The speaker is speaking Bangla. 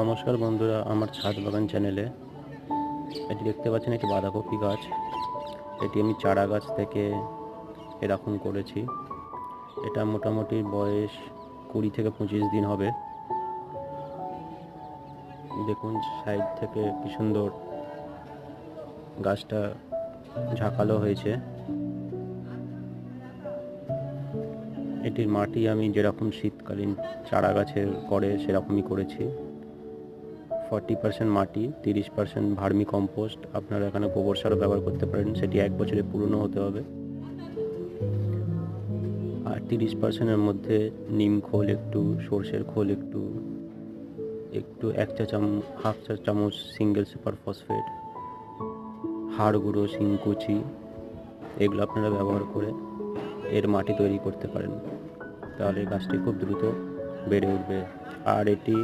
নমস্কার বন্ধুরা আমার ছাদ বাগান চ্যানেলে। এটি দেখতে পাচ্ছেন একটি বাঁধাকপি গাছ। এটি আমি চারা গাছ থেকে এরকম করেছি। এটা মোটামুটি বয়স কুড়ি থেকে পঁচিশ দিন হবে। দেখুন, সাইড থেকে কি সুন্দর গাছটা ঝাঁকালো হয়েছে। এটির মাটি আমি যেরকম শীতকালীন চারা গাছের করে সেরকমই করেছি। ফর্টি পার্সেন্ট মাটি, তিরিশ পার্সেন্ট ভার্মি কম্পোস্ট আপনারা এখানে গোবর সারও ব্যবহার করতে পারেন, সেটি এক বছরে পুরনো হতে হবে। আর তিরিশ পার্সেন্টের মধ্যে নিম খোল একটু, সর্ষের খোল একটু একটু এক চা চাম, হাফ চা চামচ সিঙ্গেল সুপার ফসফেট হাড় গুঁড়ো শিংকুচি এগুলো আপনারা ব্যবহার করে এর মাটি তৈরি করতে পারেন। তাহলে গাছটি খুব দ্রুত বেড়ে উঠবে। আর এটি